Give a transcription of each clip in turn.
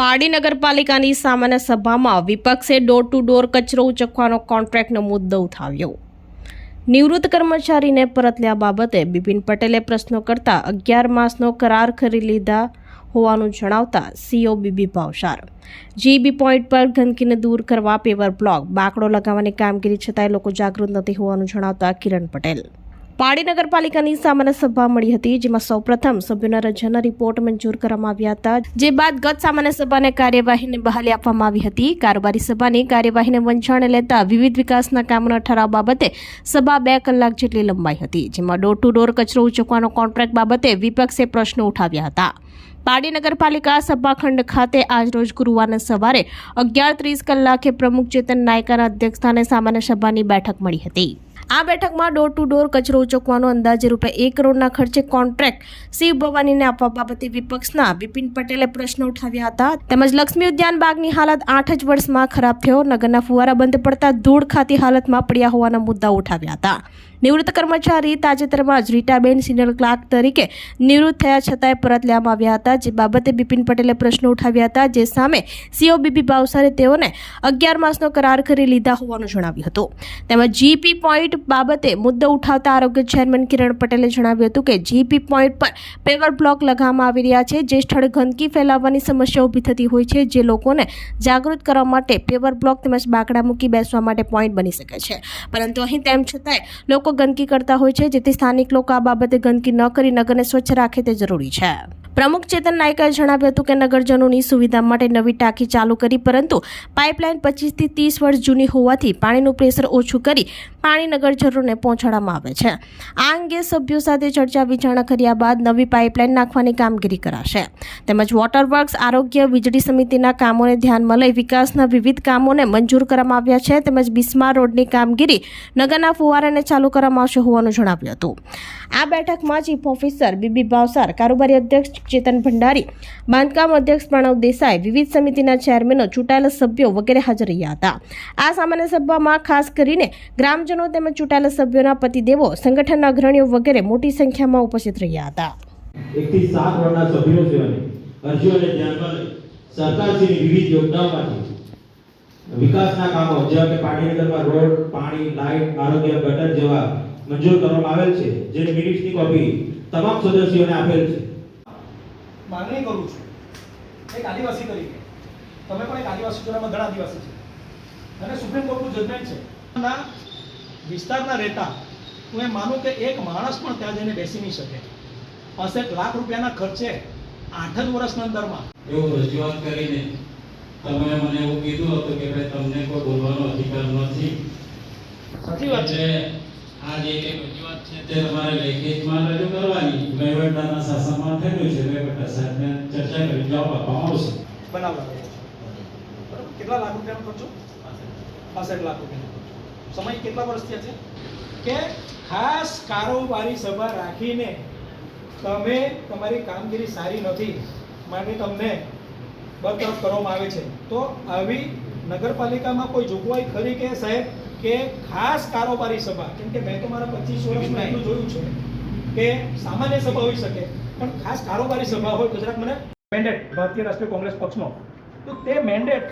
પારડી નગરપાલિકાની સામાન્ય સભામાં વિપક્ષે ડોર ટુ ડોર કચરો ઉચકવાનો કોન્ટ્રાક્ટનો મુદ્દો ઉઠાવ્યો. નિવૃત્ત કર્મચારીને પરત લેવા બાબતે બિપિન પટેલે પ્રશ્નો કરતા અગિયાર માસનો કરાર કરી લીધા હોવાનું જણાવતા CO BB Bhavsar. GB point પર ગંદકીને દૂર કરવા પેવર બ્લોક બાકડો લગાવવાની કામગીરી છતાંય લોકો જાગૃત નથી હોવાનું જણાવતા કિરણ પટેલ. પાડી નગરપાલિકાની સામાન્ય સભા મળી હતી, જેમાં સૌપ્રથમ સભ્યોના રજાના રિપોર્ટ મંજૂર કરવામાં આવ્યા હતા, જે બાદ ગત સામાન્ય સભાને કાર્યવાહીને બહાલી આપવામાં આવી હતી. કારોબારી સભાની કાર્યવાહીને વંચાણે લેતા વિવિધ વિકાસના કામોના ઠરાવ બાબતે સભા બે કલાક જેટલી લંબાઈ હતી, જેમાં ડોર ટુ ડોર કચરો ઉચકવાનો કોન્ટ્રાક્ટ બાબતે વિપક્ષે પ્રશ્નો ઉઠાવ્યા હતા. પાડી નગરપાલિકા સભાખંડ ખાતે આજરોજ ગુરુવારના સવારે અગિયાર ત્રીસ કલાકે પ્રમુખ ચેતન નાયકાના અધ્યક્ષસ્થાને સામાન્ય સભાની બેઠક મળી હતી. આ બેઠકમાં ડોર ટુ ડોર કચરો ઉચકવાનો અંદાજે રૂપિયા એક કરોડના ખર્ચે કોન્ટ્રાક્ટ શિવ ભવાનીને આપવા બાબતે વિપક્ષના બિપિન પટેલે પ્રશ્ન ઉઠાવ્યા હતા. તેમજ લક્ષ્મી ઉદ્યાન બાગની હાલત આઠ જ વર્ષમાં ખરાબ થયો. નગરના ફુવારા બંધ પડતા ધૂળ ખાતી હાલતમાં પડ્યા હોવાના મુદ્દા ઉઠાવ્યા હતા. નિવૃત્ત કર્મચારી તાજેતરમાં જ રીટાબેન સિનિયર ક્લાર્ક તરીકે નિવૃત્ત થયા છતાંય પરત લેવામાં આવ્યા હતા. જે બાબતે બિપિન પટેલે પ્રશ્નો ઉઠાવ્યા હતા. જે સામે સીઓ બીપી ભાવસારે તેઓને અગિયાર માસનો કરાર કરી લીધા હોવાનું જણાવ્યું હતું. તેમજ જીપી પોઈન્ટ બાબતે મુદ્દો ઉઠાવતા આરોગ્ય ચેરમેન કિરણ પટેલે જણાવ્યું હતું કે જીપી પોઈન્ટ પર પેવર બ્લોક લગાવવામાં આવી રહ્યા છે. જે સ્થળ ગંદકી ફેલાવવાની સમસ્યા ઊભી થતી હોય છે. જે લોકોને જાગૃત કરવા માટે પેવર બ્લોક તેમજ બાકડા મૂકી બેસવા માટે પોઈન્ટ બની શકે છે. પરંતુ અહીં તેમ છતાંય લોકો ગંદકી કરતા હોય છે, જેથી સ્થાનિક લોકો આ બાબતે ગંદકી ન કરી, નગરને સ્વચ્છ રાખે તે જરૂરી છે. પ્રમુખ ચેતન નાયકાએ જણાવ્યું હતું કે નગરજનોની સુવિધા માટે નવી ટાંકી ચાલુ કરી, પરંતુ પાઇપલાઇન પચીસથી ત્રીસ વર્ષ જૂની હોવાથી પાણીનું પ્રેશર ઓછું કરી પાણી નગરજનોને પહોંચાડવામાં આવે છે. આ અંગે સભ્યો સાથે ચર્ચા વિચારણા કર્યા બાદ નવી પાઇપલાઇન નાખવાની કામગીરી કરાશે. તેમજ વોટર વર્ક્સ આરોગ્ય, વીજળી સમિતિના કામોને ધ્યાનમાં લઈ વિકાસના વિવિધ કામોને મંજૂર કરવામાં આવ્યા છે. તેમજ બિસ્મા રોડની કામગીરી નગરના ફુવારાને ચાલુ કરવામાં આવશે હોવાનું જણાવ્યું હતું. આ બેઠકમાં ચીફ ઓફિસર બીબી ભાવસાર, કારોબારી અધ્યક્ષ ચેતન ભંડારી, બાંધકામ અધ્યક્ષ પ્રણવ દેસાઈ, વિવિધ સમિતિના ચેરમેનો, ચૂંટાયેલા સભ્યો વગેરે હાજર રહ્યા હતા. આ સામાન્ય સભામાં ખાસ કરીને ગ્રામજનો તેમજ ચૂંટાયેલા સભ્યોના પતિદેવો, સંગઠનના અગ્રણીઓ વગેરે મોટી સંખ્યામાં ઉપસ્થિત રહ્યા હતા. વિકાસના કામો, જેવા કે પાણીનગરમાં રોડ, પાણી, લાઇટ, આરોગ્ય, ગટર જેવા મંજૂર કરવામાં આવેલ છે જે મિનિટ્સની કોપી તમામ સદસ્યોને આપેલ છે. માંગણી કરું છું એક આદિવાસી તરીકે. તમે પણ એક આદિવાસી છો ઘણા આદિવાસી છે. અને સુપ્રીમ કોર્ટનું જજમેન્ટ છે. ના વિસ્તારના રહેતા હું એમ માનું કે એક માણસ પણ ત્યાં જઈને બેસી નહીં શકે. પાસઠ લાખ રૂપિયાના ખર્ચે આઠ જ વર્ષના અંદરમાં. એવું રજૂઆત કરીને તમે મને એવું કીધું હતું કે ભાઈ તમને કોઈ બોલવાનો અધિકાર નથી. સાચી વાત છે. આ જે રજૂઆત છે તે તમારે લેખિતમાં રજૂ કરવાની. વહીવટદારના શાસનમાં થયેલું છે. વહીવટદાર સાહેબને ચર્ચા કરી. જવાબ આપવામાં આવશે. બરાબર? કેટલા લાખ રૂપિયાનો ખર્ચો? પાસઠ લાખ રૂપિયાનો સમય કેટલા વર્ષ થયા છે? કે ખાસ કારોબારી સભા રાખીને તમે તમારી કામગીરી સારી નથી માટે તમને બરતરફ કરવામાં આવે છે. તો આવી નગરપાલિકામાં કોઈ જોગવાઈ ખરી કે સાહેબ? કે ખાસ કારોબારી સભા કેમ કે મેં તો મારા પચીસ વર્ષમાં એટલું જોયું છે કે સામાન્ય સભા હોઈ શકે પણ ખાસ કારોબારી સભા હોય ગુજરાત મને મેન્ડેટ ભારતીય રાષ્ટ્રીય કોંગ્રેસ પક્ષનો તો તે મેન્ડેટ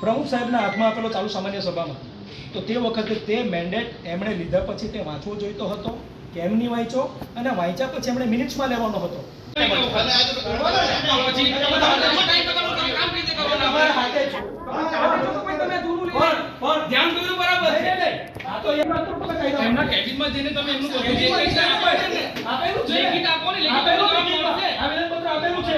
પ્રમુખ સાહેબના હાથમાં આપેલો ચાલુ સામાન્ય સભામાં. તો તે વખતે તે મેન્ડેટ એમણે લીધા પછી તે વાંચવો જોઈતો હતો કેમ નહીં વાંચ્યો અને વાંચ્યા પછી એમણે મિનિટ્સમાં લેવાનો હતો. તમારા હાથે. પણ- ધ્યાન દોર્યું બરાબર છે. આ તો એમના તો કાયદા એમના કેબિનમાં જઈને તમે એમનું બધું જે ને. આપેલું છે લેખિત આપો ને, લેખિત આપેલું છે આવેદન પત્ર આપેલું છે.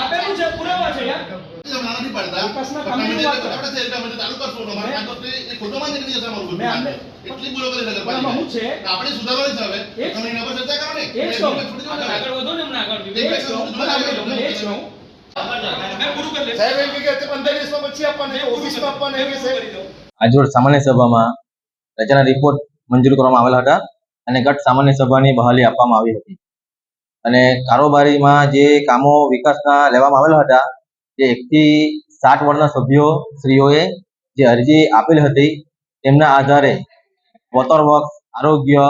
આપેલું છે પુરાવા છે યાર હમણાં નથી પડતા. વિકાસના પણ કામની વાત જે બતાવતા છે એટલે અમે તો ચાલુ કરશું. તો તે એ ખોટોમાં નીકળી જશે મારું મેં એટલી બોલો કરી આમાં શું છે? આપણે સુધારવાની છે હવે. તમે એના પર ચર્ચા કરો ને. એમને. આગળ વધો ને હમણાં આગળ. એક કહું. આપણે એ જ મેં પૂરું કરી લેશું. સાહેબ એમ કે કે પંદર દિવસમાં પછી આપવાને મેં માં ઓફિસમાં આપવાના કરી- સાહેબ. આજરોજ સામાન્ય સભામાં રચના રિપોર્ટ મંજૂર કરવામાં આવેલા હતા અને ગત સામાન્ય સભાની બહાલી આપવામાં આવી હતી. અને કારોબારીમાં જે કામો વિકાસના લેવામાં આવેલા હતા તે એકથી સાત વર્ષના સભ્યો શ્રીઓએ જે અરજી આપેલી હતી, તેમના આધારે વોટર વર્ક્સ આરોગ્ય,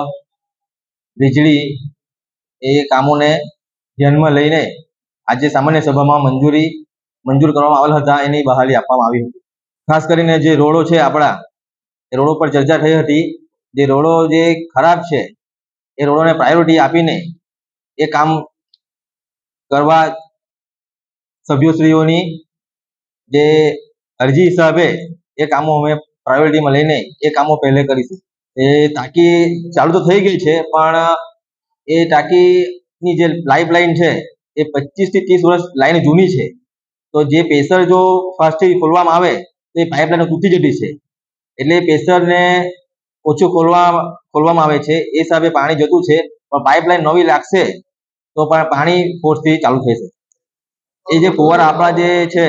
વીજળી એ કામોને ધ્યાનમાં લઈને આજે સામાન્ય સભામાં મંજૂરી, મંજૂર કરવામાં આવેલ હતા એની બહાલી આપવામાં આવી હતી. ખાસ કરીને જે રોડો છે આપણા, એ રોડો પર ચર્ચા થઈ હતી. જે રોડો જે ખરાબ છે, એ રોડોને પ્રાયોરિટી આપીને એ કામ કરવા સભ્યશ્રીઓની જે અરજી હિસાબે એ કામો અમે પ્રાયોરિટીમાં લઈને એ કામો પહેલે કરીશું. એ ટાંકી ચાલુ તો થઈ ગઈ છે, પણ એ ટાંકીની જે લાઈફ લાઈન છે, એ પચીસથી ત્રીસ વર્ષ લાઈન જૂની છે. તો જે પેસર જો ફાસ્ટથી ખોલવામાં આવે તો એ પાઇપલાઇન તૂટી જતી છે. એટલે પ્રેશરને ઓછું ખોલવા, ખોલવામાં આવે છે. એ હિસાબે પાણી જતું છે. પણ પાઇપલાઇન નવી લાગશે, તો પણ પાણી ફોર્સથી ચાલુ થશે. એ જે ફુવારા આપણા જે છે,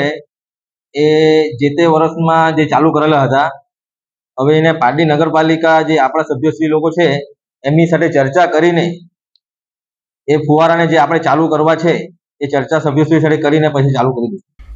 એ જે તે વર્ષમાં જે ચાલુ કરેલા હતા, હવે એને પાટડી નગરપાલિકા જે આપણા સભ્યશ્રી લોકો છે, એમની સાથે ચર્ચા કરીને, એ ફુવારાને જે આપણે ચાલુ કરવા છે, એ ચર્ચા સભ્યશ્રી સાથે કરીને પછી ચાલુ કરી દઈશું.